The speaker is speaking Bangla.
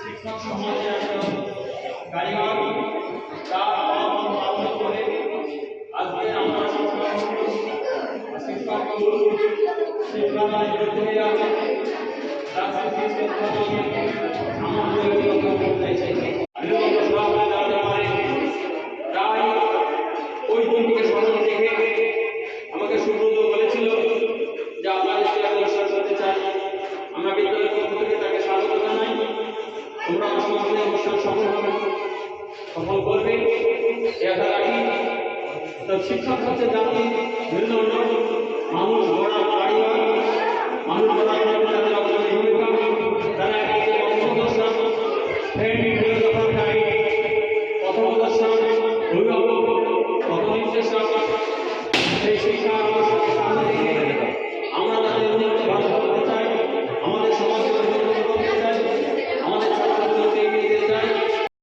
শিক্ষক সমাজে একটা কারিগর তার পালন করে আজকে আমরা শিক্ষক শিক্ষাদান করে আছে তার শিক্ষক আমাদের সফল করবে একটা রাখি। তো শিক্ষক হচ্ছে জাতি, বিভিন্ন মানুষ গড়া বাড়ি মানুষ গড়া তাদের অবদান তারা ফ্রেন্ড